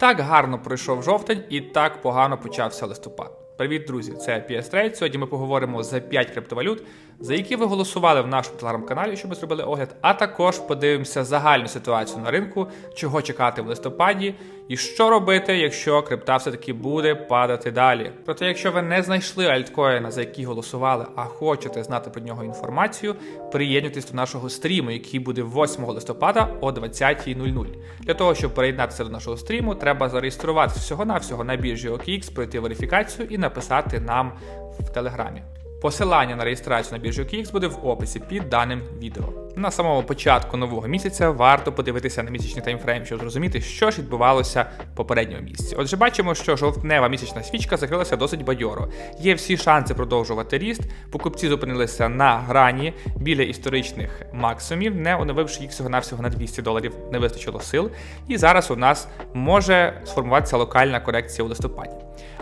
Так гарно пройшов жовтень і так погано почався листопад. Привіт, друзі! Це PS Trade. Сьогодні ми поговоримо за 5 криптовалют, за які ви голосували в нашому телеграм-каналі, щоб ми зробили огляд. А також подивимося загальну ситуацію на ринку, чого чекати в листопаді, і що робити, якщо крипта все-таки буде падати далі. Проте, якщо ви не знайшли альткоїна, за який голосували, а хочете знати про нього інформацію, приєднуйтесь до нашого стріму, який буде 8 листопада о 20.00. Для того, щоб приєднатися до нашого стріму, треба зареєструватися всього-навсього на біржі OKX, пройти верифікацію і написати нам в телеграмі. Посилання на реєстрацію на біржі OKX буде в описі під даним відео. На самому початку нового місяця варто подивитися на місячний таймфрейм, щоб зрозуміти, що ж відбувалося попереднього місяці. Отже, бачимо, що жовтнева місячна свічка закрилася досить бадьоро. Є всі шанси продовжувати ріст. Покупці зупинилися на грані біля історичних максимумів, не оновивши їх всього навсього на 200 доларів, не вистачило сил. І зараз у нас може сформуватися локальна корекція у листопаді.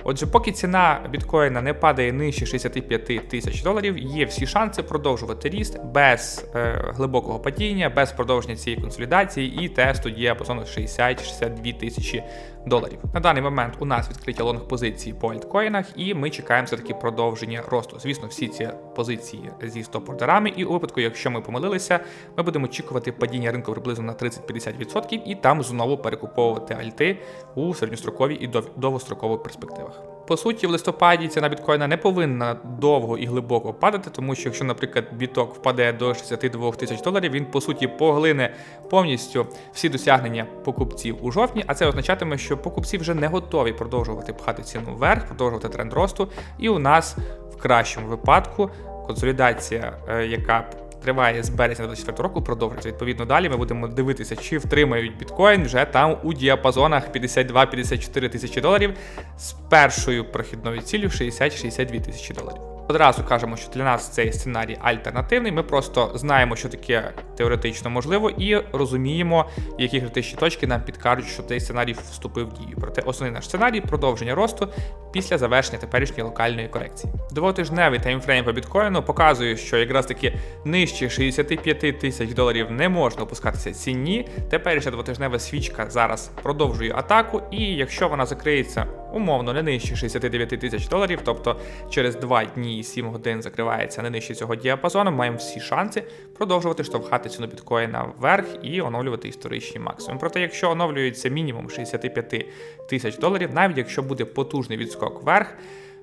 Отже, поки ціна біткоїна не падає нижче 65 тисяч доларів, є всі шанси продовжувати ріст без е, глибокого падіння, без продовження цієї консолідації. І тесту діапазону 60-62 тисячі доларів. На даний момент у нас відкриті лонг позиції по альткоїнах, і ми чекаємо все таки продовження росту. Звісно, всі ці позиції зі стоп-ордерами, і у випадку, якщо ми помилилися, ми будемо очікувати падіння ринку приблизно на 30-50% і там знову перекуповувати альти у середньостроковій і дов- довгострокових перспективах. По суті, в листопаді ціна біткоїна не повинна довго і глибоко падати, тому що якщо, наприклад, біток впаде до 62 тисяч доларів, він по суті поглине повністю всі досягнення покупців у жовтні, а це означатиме, що покупці вже не готові продовжувати пхати ціну вверх, продовжувати тренд росту. І у нас в кращому випадку консолідація, е, яка Триває з березня 24 року, продовжується. Відповідно, далі ми будемо дивитися, чи втримають біткоін вже там у діапазонах 52-54 тисячі доларів з першою прохідною ціллю 60-62 тисячі доларів. Одразу кажемо, що для нас цей сценарій альтернативний. Ми просто знаємо, що таке теоретично можливо, і розуміємо, які критичні точки нам підкажуть, що цей сценарій вступив в дію. Проте основний наш сценарій продовження росту після завершення теперішньої локальної корекції. Двотижневий таймфрейм по біткоїну показує, що якраз таки нижче 65 тисяч доларів не можна опускатися ціні. Теперішня двотижнева свічка зараз продовжує атаку, і якщо вона закриється умовно не нижче 69 тисяч доларів, тобто через 2 дні і 7 годин закривається не нижче цього діапазону, маємо всі шанси продовжувати штовхати ціну біткоїна вверх і оновлювати історичні максимум. Проте, якщо оновлюється мінімум 65 тисяч доларів, навіть якщо буде потужний відскок вверх,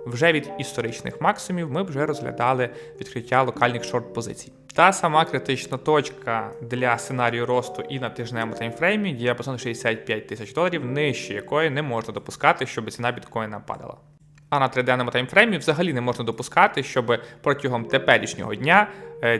вже від історичних максимумів ми вже розглядали відкриття локальних шорт-позицій. Та сама критична точка для сценарію росту і на тижневому таймфреймі діапазон 65 тисяч доларів, нижче якої не можна допускати, щоб ціна біткоїна падала. А на триденному таймфреймі взагалі не можна допускати, щоб протягом теперішнього дня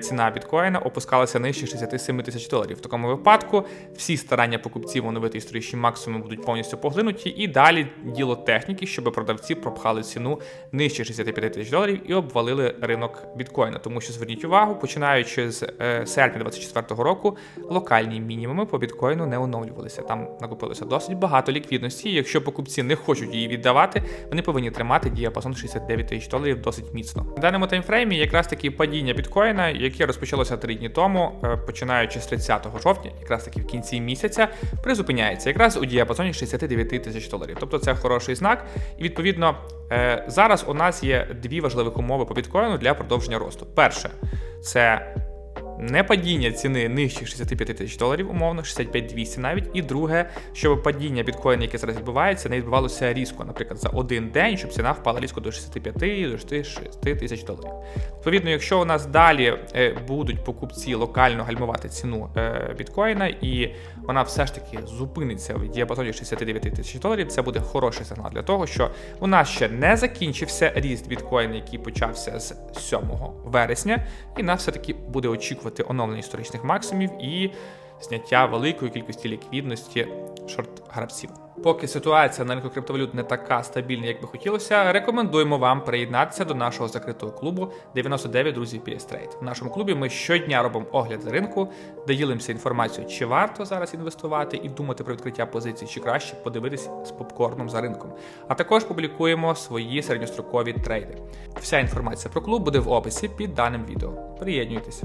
ціна біткоїна опускалася нижче 67 тисяч доларів. В такому випадку всі старання покупців оновити історичні максимуми будуть повністю поглинуті, і далі діло техніки, щоб продавці пропхали ціну нижче 65 тисяч доларів і обвалили ринок біткоїна. Тому що зверніть увагу, починаючи з е, серпня 2024 року, локальні мінімуми по біткоїну не оновлювалися. Там накопилося досить багато ліквідності. і Якщо покупці не хочуть її віддавати, вони повинні тримати діапазон 69 тисяч доларів досить міцно. В даному таймфреймі якраз таки падіння біткоїна, яке розпочалося три дні тому, е, починаючи з 30 жовтня, якраз таки в кінці місяця, призупиняється якраз у діапазоні 69 тисяч доларів. Тобто це хороший знак. І відповідно е, зараз у нас є дві важливих умови по біткоїну для продовження росту. Перше, це не падіння ціни нижче 65 тисяч доларів, умовно, 65 200 навіть. І друге, щоб падіння біткоїна, яке зараз відбувається, не відбувалося різко, наприклад, за один день, щоб ціна впала різко до 65 до 66 тисяч доларів. Відповідно, якщо у нас далі е, будуть покупці локально гальмувати ціну е, біткоїна, і вона все ж таки зупиниться в діапазоні 69 тисяч доларів, це буде хороший сигнал для того, що у нас ще не закінчився ріст біткоїна, який почався з 7 вересня, і нас все таки буде очікувати оновлення історичних максимумів і зняття великої кількості ліквідності шорт-гравців. Поки ситуація на ринку криптовалют не така стабільна, як би хотілося, рекомендуємо вам приєднатися до нашого закритого клубу 99 друзів PS В нашому клубі ми щодня робимо огляд ринку, де ділимося інформацією, чи варто зараз інвестувати і думати про відкриття позицій, чи краще подивитись з попкорном за ринком. А також публікуємо свої середньострокові трейди. Вся інформація про клуб буде в описі під даним відео. Приєднуйтесь.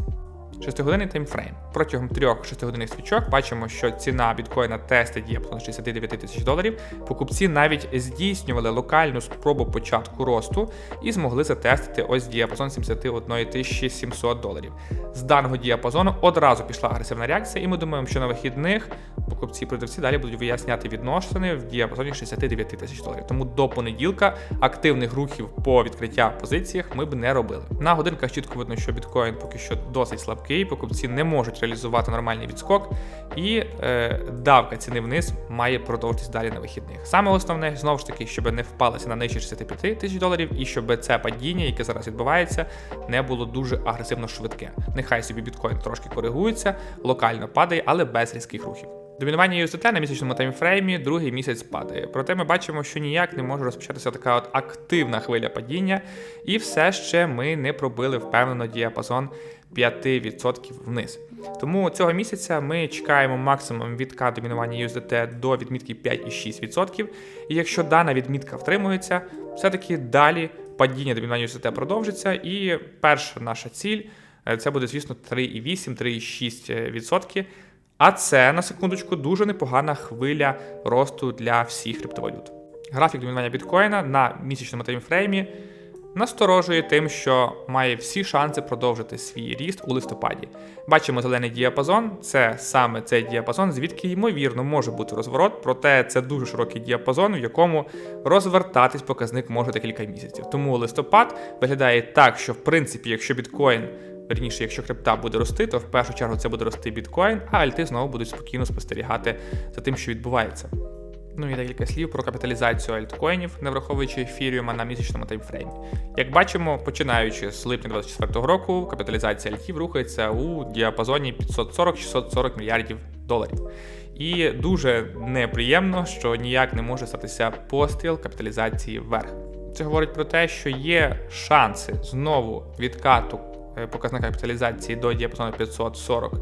Шестигодинний таймфрейм. Протягом трьох шестигодинних свічок бачимо, що ціна біткоїна тестить діапазон 69 тисяч доларів. Покупці навіть здійснювали локальну спробу початку росту і змогли затестити ось діапазон 71 тисячі 700 доларів. З даного діапазону одразу пішла агресивна реакція, і ми думаємо, що на вихідних покупці і продавці далі будуть виясняти відносини в діапазоні 69 тисяч доларів. Тому до понеділка активних рухів по відкриття позиціях ми б не робили. На годинках чітко видно, що біткоін поки що досить слабкий, покупці не можуть реалізувати нормальний відскок, і е, давка ціни вниз має продовжитись далі на вихідних. Саме основне знову ж таки, щоб не впалася на нижче 65 тисяч доларів, і щоб це падіння, яке зараз відбувається, не було дуже агресивно швидке. Нехай собі біткоін трошки коригується, локально падає, але без різких рухів. Домінування USDT на місячному таймфреймі другий місяць падає. Проте ми бачимо, що ніяк не може розпочатися така от активна хвиля падіння, і все ще ми не пробили впевнено діапазон 5% вниз. Тому цього місяця ми чекаємо максимум відка домінування USDT до відмітки 5,6%. І якщо дана відмітка втримується, все-таки далі падіння домінування USDT продовжиться. І перша наша ціль е, це буде, звісно, 3,8-3,6%. А це на секундочку дуже непогана хвиля росту для всіх криптовалют. Графік домінування біткоїна на місячному таймфреймі насторожує тим, що має всі шанси продовжити свій ріст у листопаді. Бачимо зелений діапазон, це саме цей діапазон, звідки ймовірно може бути розворот, проте це дуже широкий діапазон, в якому розвертатись показник може декілька місяців. Тому листопад виглядає так, що в принципі, якщо біткоін. Верніше, якщо крипта буде рости, то в першу чергу це буде рости біткоін, а альти знову будуть спокійно спостерігати за тим, що відбувається. Ну і декілька слів про капіталізацію альткоїнів, не враховуючи ефіріума на місячному таймфреймі. Як бачимо, починаючи з липня 2024 року, капіталізація альтів рухається у діапазоні 540-640 мільярдів доларів. І дуже неприємно, що ніяк не може статися постріл капіталізації вверх. Це говорить про те, що є шанси знову відкату е, показника капіталізації до діапазону 540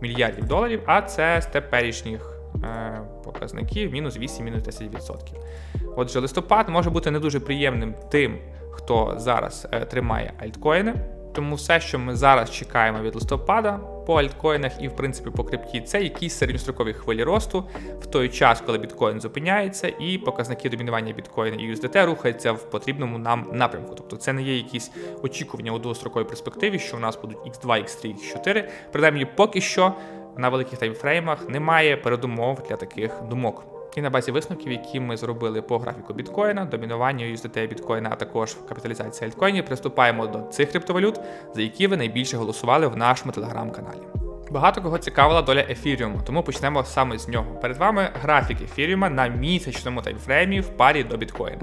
мільярдів доларів, а це з теперішніх е, показників мінус 8-10%. Отже, листопад може бути не дуже приємним тим, хто зараз е, тримає альткоїни. Тому все, що ми зараз чекаємо від листопада по альткоїнах і в принципі по крипті, це якісь середньострокові хвилі росту в той час, коли біткоін зупиняється, і показники домінування біткоїна і USDT рухаються в потрібному нам напрямку. Тобто це не є якісь очікування у довгостроковій перспективі, що у нас будуть X2, X3, X4. Принаймні, поки що на великих таймфреймах немає передумов для таких думок. І на базі висновків, які ми зробили по графіку біткоїна, домінування USDT біткоїна, а також капіталізації альткоїнів, приступаємо до цих криптовалют, за які ви найбільше голосували в нашому телеграм-каналі. Багато кого цікавила доля ефіріуму, тому почнемо саме з нього. Перед вами графік ефіріума на місячному таймфреймі в парі до біткоїна.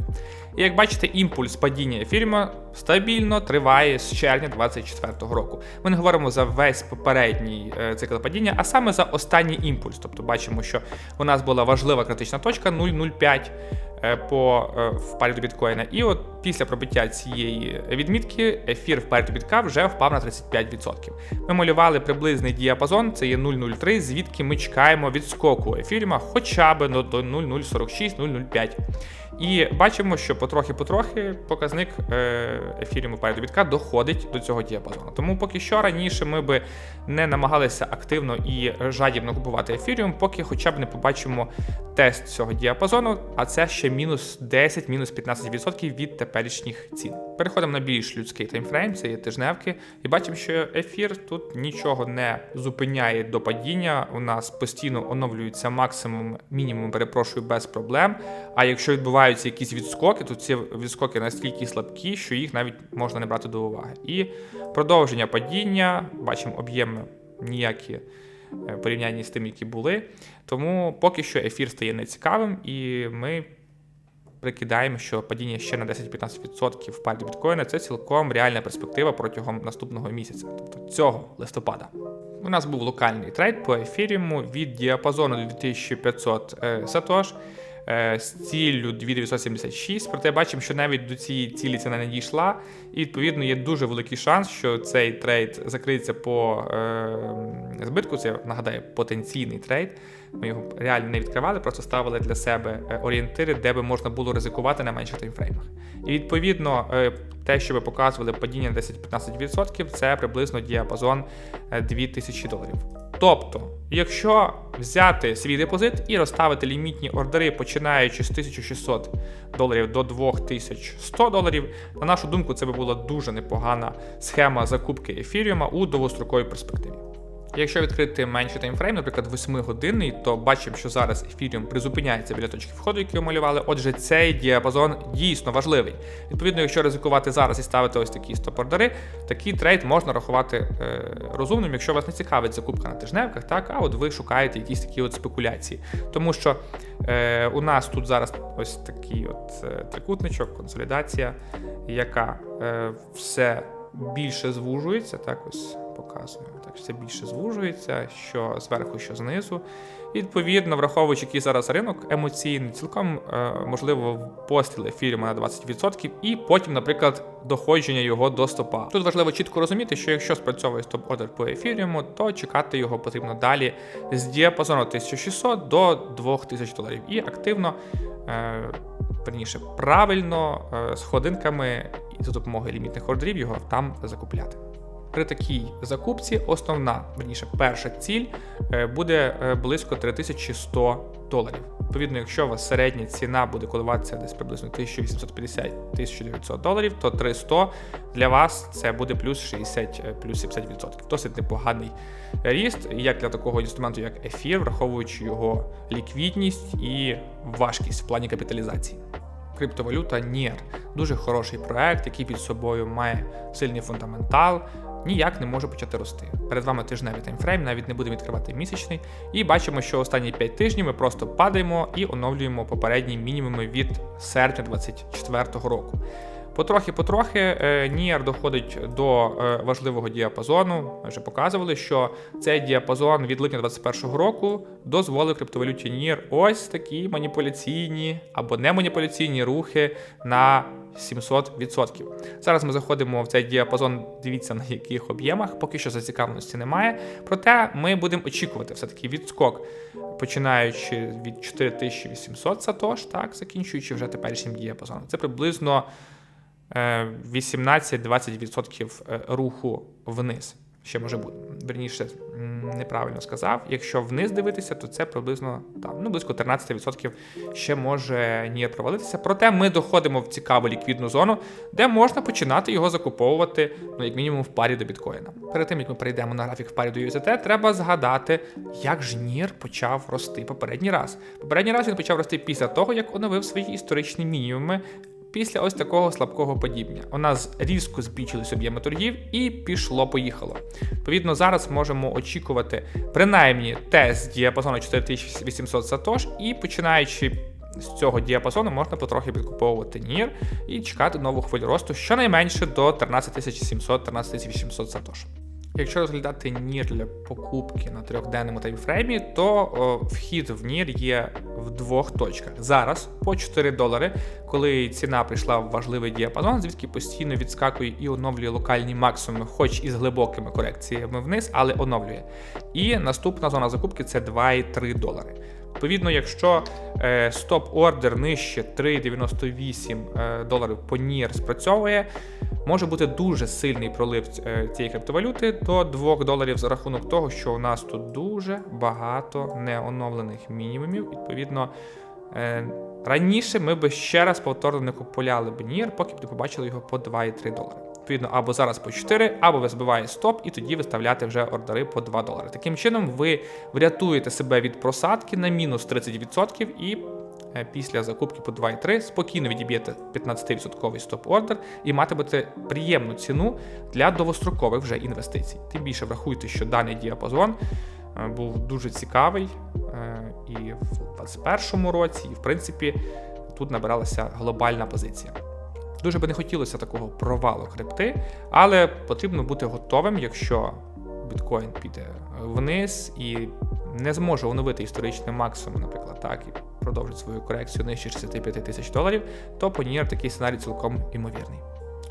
І як бачите, імпульс падіння ефіріума стабільно триває з червня 2024 року. Ми не говоримо за весь попередній е, цикл падіння, а саме за останній імпульс. Тобто бачимо, що у нас була важлива критична точка 0,05 е, по е, в парі до біткоїна. І от після пробиття цієї відмітки ефір в парі до бітка вже впав на 35%. Ми малювали приблизний діапазон, це є 0,03, звідки ми чекаємо відскоку ефіріма хоча б до 0,046-0,05. І бачимо, що потрохи-потрохи показник ефіріуму пари до доходить до цього діапазону. Тому поки що раніше ми би не намагалися активно і жадібно купувати ефіріум, поки хоча б не побачимо тест цього діапазону, а це ще мінус 10, мінус 15% від теперішніх цін. Переходимо на більш людський таймфрейм, це є тижневки, і бачимо, що ефір тут нічого не зупиняє до падіння. У нас постійно оновлюється максимум, мінімум, перепрошую, без проблем. А якщо відбуваються якісь відскоки, то ці відскоки настільки слабкі, що їх навіть можна не брати до уваги. І продовження падіння, бачимо об'єми ніякі порівнянні з тим, які були. Тому поки що ефір стає нецікавим, і ми прикидаємо, що падіння ще на 10-15% в парі біткоїна це цілком реальна перспектива протягом наступного місяця, тобто цього листопада. У нас був локальний трейд по ефіріуму від діапазону 2500 сатош. Е, з ціллю 2976, проте бачимо, що навіть до цієї цілі ціна не дійшла, і відповідно є дуже великий шанс, що цей трейд закриється по е, збитку. Це нагадаю потенційний трейд. Ми його реально не відкривали, просто ставили для себе е, орієнтири, де би можна було ризикувати на менших таймфреймах. І відповідно, е, те, що ви показували падіння 10-15%, це приблизно діапазон е, 2000 доларів. Тобто, якщо взяти свій депозит і розставити лімітні ордери, починаючи з 1600 доларів до 2100 доларів, на нашу думку, це би була дуже непогана схема закупки ефіріума у довгостроковій перспективі. Якщо відкрити менший таймфрейм, наприклад, 8-годинний, то бачимо, що зараз ефіріум призупиняється біля точки входу, які малювали. Отже, цей діапазон дійсно важливий. Відповідно, якщо ризикувати зараз і ставити ось такі стоп-ордери, такий трейд можна рахувати е, розумним, якщо вас не цікавить закупка на тижневках, так а от ви шукаєте якісь такі от спекуляції. Тому що е, у нас тут зараз ось такий от е, трикутничок, консолідація, яка е, все більше звужується, так ось показую. Так, що все більше звужується, що зверху, що знизу. Відповідно, враховуючи, який зараз ринок емоційний, цілком е, можливо постріл ефіріума на 20%, і потім, наприклад, доходження його до стопа. Тут важливо чітко розуміти, що якщо спрацьовує стоп-ордер по ефіріуму, то чекати його потрібно далі з діапазону 1600 до 2000 доларів. І активно, е, верніше, правильно, е, з ходинками і за допомогою лімітних ордерів його там закупляти. При такій закупці основна, верніше, перша ціль е, буде е, близько 3100 доларів. Відповідно, якщо у вас середня ціна буде коливатися десь приблизно 1850-1900 доларів, то 300 для вас це буде плюс 60, е, плюс 70%. Досить непоганий ріст, як для такого інструменту, як ефір, враховуючи його ліквідність і важкість в плані капіталізації. Криптовалюта NIR – дуже хороший проект, який під собою має сильний фундаментал, ніяк не може почати рости. Перед вами тижневий таймфрейм, навіть не будемо відкривати місячний. І бачимо, що останні 5 тижнів ми просто падаємо і оновлюємо попередні мінімуми від серпня 2024 року. Потрохи-потрохи Ніар доходить до е, важливого діапазону. Ми вже показували, що цей діапазон від липня 2021 року дозволив криптовалюті Нір ось такі маніпуляційні або не маніпуляційні рухи на 700%. Зараз ми заходимо в цей діапазон. Дивіться на яких об'ємах, поки що зацікавленості немає. Проте ми будемо очікувати все-таки відскок, починаючи від 4800 сатош, так закінчуючи вже теперішнім діапазоном. Це приблизно е, 18-20% е, руху вниз. Ще може бути. Верніше, неправильно сказав. Якщо вниз дивитися, то це приблизно там, ну, близько 13% ще може ні провалитися. Проте ми доходимо в цікаву ліквідну зону, де можна починати його закуповувати, ну, як мінімум, в парі до біткоїна. Перед тим, як ми перейдемо на графік в парі до USDT, треба згадати, як ж NIR почав рости попередній раз. Попередній раз він почав рости після того, як оновив свої історичні мінімуми після ось такого слабкого подібня. У нас різко збільшились об'єми торгів і пішло-поїхало. Відповідно, зараз можемо очікувати принаймні тест діапазону 4800 сатош, і починаючи з цього діапазону можна потрохи підкуповувати NIR і чекати нову хвилю росту щонайменше до 13700-13800 сатош. Якщо розглядати NIR для покупки на трьохденному таймфреймі, то о, вхід в NIR є в двох точках. Зараз по 4 долари, коли ціна прийшла в важливий діапазон, звідки постійно відскакує і оновлює локальні максимуми, хоч і з глибокими корекціями вниз, але оновлює. І наступна зона закупки це 2,3 долари. Відповідно, якщо е, стоп-ордер нижче 3,98 е, доларів по NIR спрацьовує, може бути дуже сильний пролив е, цієї криптовалюти до 2 доларів за рахунок того, що у нас тут дуже багато неоновлених мінімумів. Відповідно, е, раніше ми би ще раз повторно не купуляли б NIR, поки б не побачили його по 2,3 долари. Відповідно, або зараз по 4, або ви збиваєте стоп, і тоді виставляти вже ордери по 2 долари. Таким чином, ви врятуєте себе від просадки на мінус 30% і після закупки по 2,3 спокійно відіб'єте 15% стоп-ордер і матимете приємну ціну для довгострокових вже інвестицій. Тим більше врахуйте, що даний діапазон е, був дуже цікавий е, і в 2021 році, і в принципі тут набиралася глобальна позиція. Дуже би не хотілося такого провалу крипти, але потрібно бути готовим, якщо біткоін піде вниз і не зможе оновити історичний максимум, наприклад, так, продовжить свою корекцію нижче 65 тисяч доларів, то по Нір такий сценарій цілком імовірний.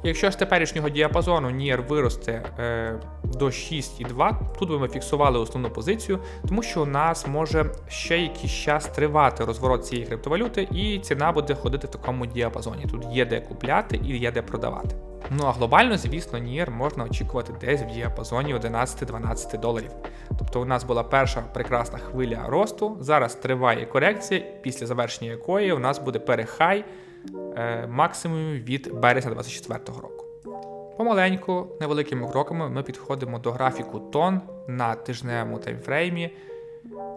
Якщо з теперішнього діапазону NIR виросте е, до 6,2, тут би ми фіксували основну позицію, тому що у нас може ще якийсь час тривати розворот цієї криптовалюти, і ціна буде ходити в такому діапазоні. Тут є де купляти і є де продавати. Ну а глобально, звісно, NIR можна очікувати десь в діапазоні 11-12 доларів. Тобто у нас була перша прекрасна хвиля росту. Зараз триває корекція, після завершення якої у нас буде перехай максимум від березня 2024 року. Помаленьку, невеликими кроками ми підходимо до графіку тон на тижневому таймфреймі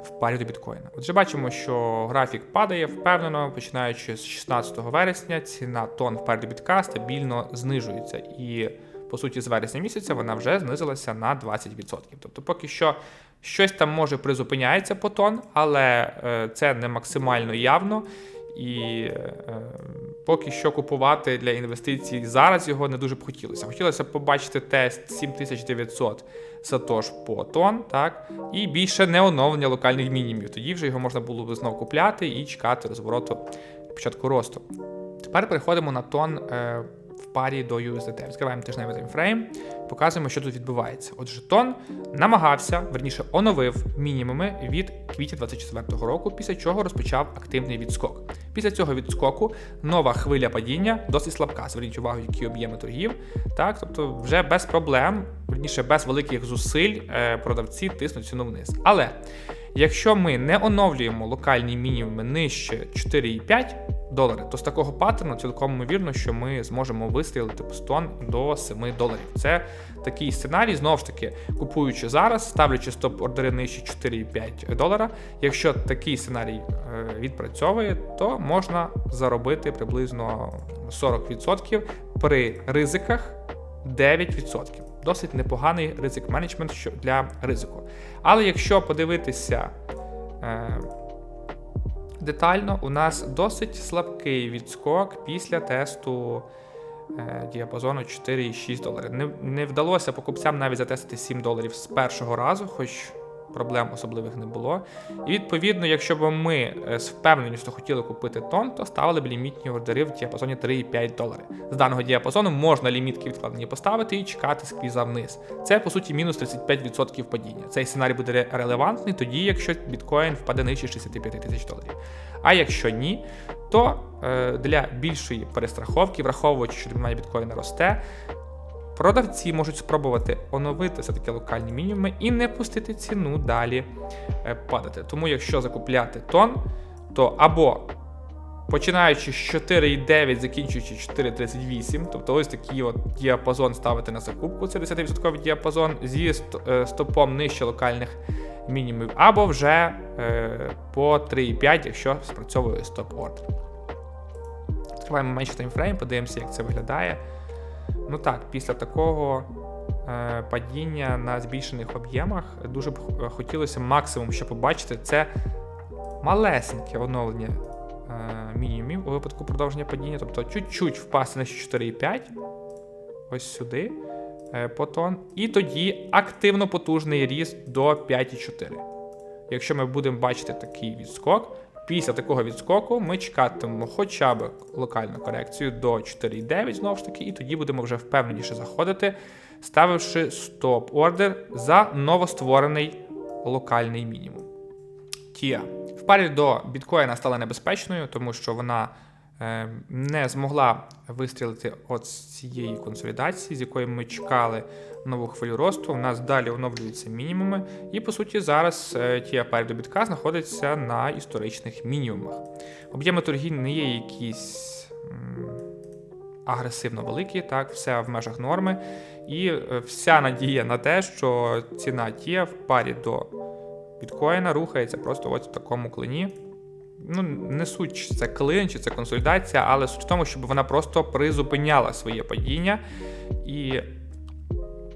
в парі до біткоїна. Отже, бачимо, що графік падає впевнено, починаючи з 16 вересня, ціна тон в парі до бітка стабільно знижується. І, по суті, з вересня місяця вона вже знизилася на 20%. Тобто, поки що щось там може призупиняється по тон, але е, це не максимально явно. І е, поки що купувати для інвестицій зараз його не дуже б хотілося. Хотілося б побачити тест 7900 сатош по тон, так, і більше не оновлення локальних мінімів. Тоді вже його можна було б знову купляти і чекати розвороту початку росту. Тепер переходимо на тон е, парі до USDT. Відкриваємо тижневий таймфрейм, показуємо, що тут відбувається. Отже, тон намагався, верніше оновив мінімуми від квітня 2024 року, після чого розпочав активний відскок. Після цього відскоку нова хвиля падіння досить слабка. Зверніть увагу, які об'єми торгів. Так, тобто вже без проблем, верніше без великих зусиль е, продавці тиснуть ціну вниз. Але якщо ми не оновлюємо локальні мінімуми нижче 4,5 долари, то з такого паттерну цілком ймовірно, що ми зможемо вистрілити постон до 7 доларів. Це такий сценарій, знову ж таки, купуючи зараз, ставлячи стоп-ордери нижче 4,5 долара. Якщо такий сценарій е, відпрацьовує, то можна заробити приблизно 40% при ризиках 9%. Досить непоганий ризик менеджмент для ризику. Але якщо подивитися е, детально, у нас досить слабкий відскок після тесту е, діапазону 4,6 доларів. Не, не вдалося покупцям навіть затестити 7 доларів з першого разу, хоч проблем особливих не було. І відповідно, якщо б ми е, з впевненістю хотіли купити тон, то ставили б лімітні ордери в діапазоні 3,5 долари. З даного діапазону можна лімітки відкладені поставити і чекати сквіза вниз. Це по суті мінус 35% падіння. Цей сценарій буде релевантний тоді, якщо біткоін впаде нижче 65 тисяч доларів. А якщо ні, то е, для більшої перестраховки, враховуючи, що домінування біткоїна росте, Продавці можуть спробувати оновити все-таки локальні мінімуми і не пустити ціну далі е, падати. Тому, якщо закупляти тон, то або починаючи з 4,9, закінчуючи 4,38, тобто ось такий от діапазон ставити на закупку, це 10% діапазон зі е, стопом нижче локальних мінімумів, або вже е, по 3,5, якщо спрацьовує стоп-ордер. Відкриваємо менший таймфрейм, подивимося, як це виглядає. Ну так, після такого е, падіння на збільшених об'ємах дуже б е, хотілося максимум, що побачити, це малесеньке оновлення е, мінімумів у випадку продовження падіння, тобто чуть-чуть впасти на 4,5, ось сюди е, по і тоді активно потужний ріст до 5,4. Якщо ми будемо бачити такий відскок, Після такого відскоку ми чекатимемо хоча б локальну корекцію до 4,9 знову ж таки, і тоді будемо вже впевненіше заходити, ставивши стоп-ордер за новостворений локальний мінімум. Тія. В парі до біткоїна стала небезпечною, тому що вона не змогла вистрілити от цієї консолідації, з якої ми чекали нову хвилю росту. У нас далі оновлюються мінімуми, і по суті зараз е, ті апарі до бітка знаходяться на історичних мінімумах. Об'єми торгів не є якісь агресивно великі, так, все в межах норми. І е, вся надія на те, що ціна тія в парі до біткоїна рухається просто ось в такому клині. Ну, не суть, чи це клин, чи це консолідація, але суть в тому, щоб вона просто призупиняла своє падіння. І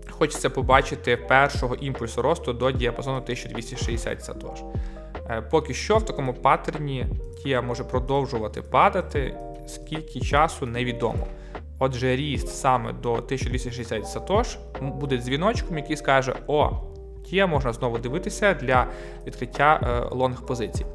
хочеться побачити першого імпульсу росту до діапазону 1260 сатош. Е, поки що в такому паттерні Тія може продовжувати падати, скільки часу невідомо. Отже, ріст саме до 1260 сатош буде дзвіночком, який скаже: О, Тія можна знову дивитися для відкриття е, лонг позицій.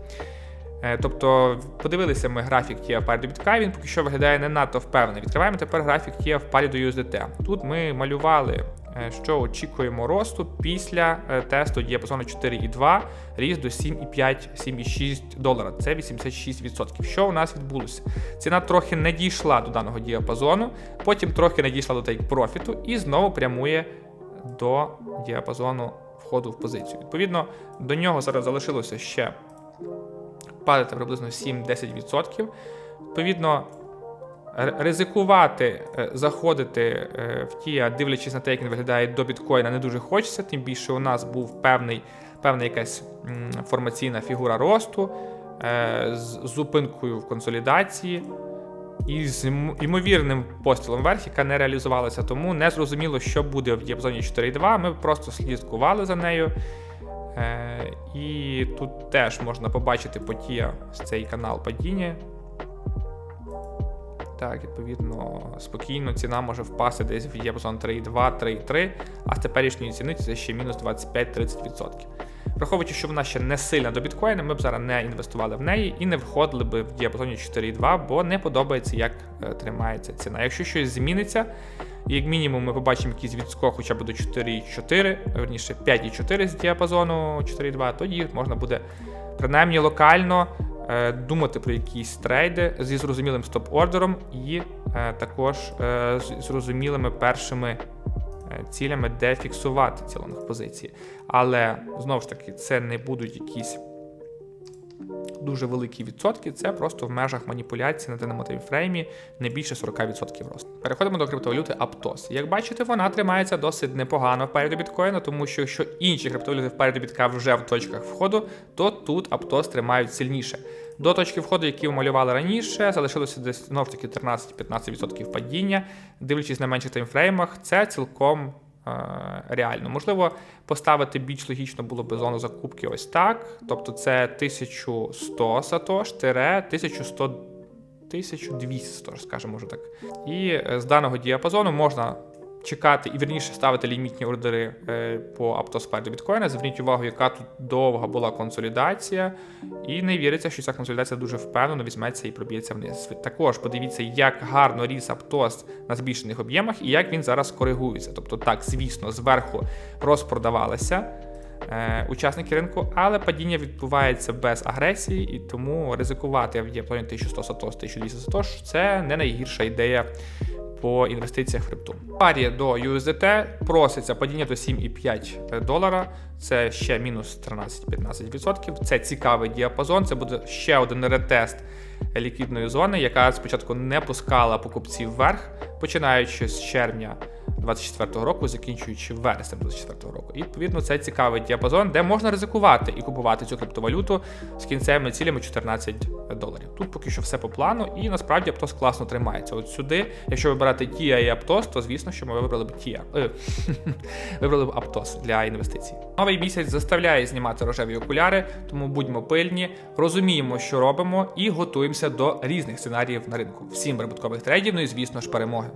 Е, Тобто, подивилися ми графік TIA парі до бітка, він поки що виглядає не надто впевнений. Відкриваємо тепер графік TIA в парі до USDT. Тут ми малювали, е, що очікуємо росту після е, тесту діапазону 4,2, ріст до 7,5-7,6 долара. Це 86%. Що у нас відбулося? Ціна трохи не дійшла до даного діапазону, потім трохи не дійшла до тейк-профіту і знову прямує до діапазону входу в позицію. Відповідно, до нього зараз залишилося ще падати приблизно 7-10%. Відповідно, ризикувати, е, заходити е, в ТІА, дивлячись на те, як він виглядає до біткоїна, не дуже хочеться. Тим більше у нас був певний, певна якась формаційна фігура росту е, з зупинкою в консолідації. І з йм- ймовірним пострілом вверх, яка не реалізувалася, тому не зрозуміло, що буде в діапазоні 4.2. Ми просто слідкували за нею. Е, і тут теж можна побачити потія з цей канал падіння. Так, відповідно, спокійно ціна може впасти десь в діапазон 3,2, 3,3, а з теперішньої ціни це ще мінус 25-30%. Враховуючи, що вона ще не сильна до біткоїна, ми б зараз не інвестували в неї і не входили б в діапазоні 4,2, бо не подобається, як е, тримається ціна. Якщо щось зміниться, як мінімум ми побачимо якийсь відскок хоча б до 4,4, верніше 5,4 з діапазону 4,2, тоді можна буде принаймні локально думати про якісь трейди зі зрозумілим стоп-ордером і е, також е, з зрозумілими першими е, цілями, де фіксувати ці лонг позиції. Але знову ж таки, це не будуть якісь дуже великі відсотки, це просто в межах маніпуляції на даному таймфреймі не більше 40% росту. Переходимо до криптовалюти Aptos. Як бачите, вона тримається досить непогано в парі до біткоїна, тому що якщо інші криптовалюти в парі до бітка вже в точках входу, то тут Aptos тримають сильніше. До точки входу, які малювали раніше, залишилося десь знову ж таки 13-15% падіння. Дивлячись на менших таймфреймах, це цілком реально. Можливо, поставити більш логічно було би зону закупки ось так. Тобто це 1100 сатош, тире 1100 1200 скажімо вже так. І е, з даного діапазону можна чекати і вірніше ставити лімітні ордери е, по Aptos біткоїна. Зверніть увагу, яка тут довга була консолідація, і не віриться, що ця консолідація дуже впевнено візьметься і проб'ється вниз. Також подивіться, як гарно ріс Аптос на збільшених об'ємах і як він зараз коригується. Тобто, так, звісно, зверху розпродавалися. Е, Учасники ринку, але падіння відбувається без агресії, і тому ризикувати в діапазоні 1100 сатош, 1200 сатош це не найгірша ідея по інвестиціях в крипту. Парі до USDT проситься падіння до 7,5 долара. Це ще мінус 13-15%. Це цікавий діапазон. Це буде ще один ретест ліквідної зони, яка спочатку не пускала покупців вверх, починаючи з червня 24 року, закінчуючи вереснем 24 року. І відповідно це цікавий діапазон, де можна ризикувати і купувати цю криптовалюту з кінцевими цілями 14 доларів. Тут поки що все по плану, і насправді Аптос класно тримається. От сюди, якщо вибирати TIA і Аптос, то звісно, що ми вибрали б TIA. Е, вибрали б Аптос для інвестицій. Новий місяць заставляє знімати рожеві окуляри, тому будьмо пильні, розуміємо, що робимо, і готуємося до різних сценаріїв на ринку. Всім прибуткових трейдів, ну і звісно ж перемоги.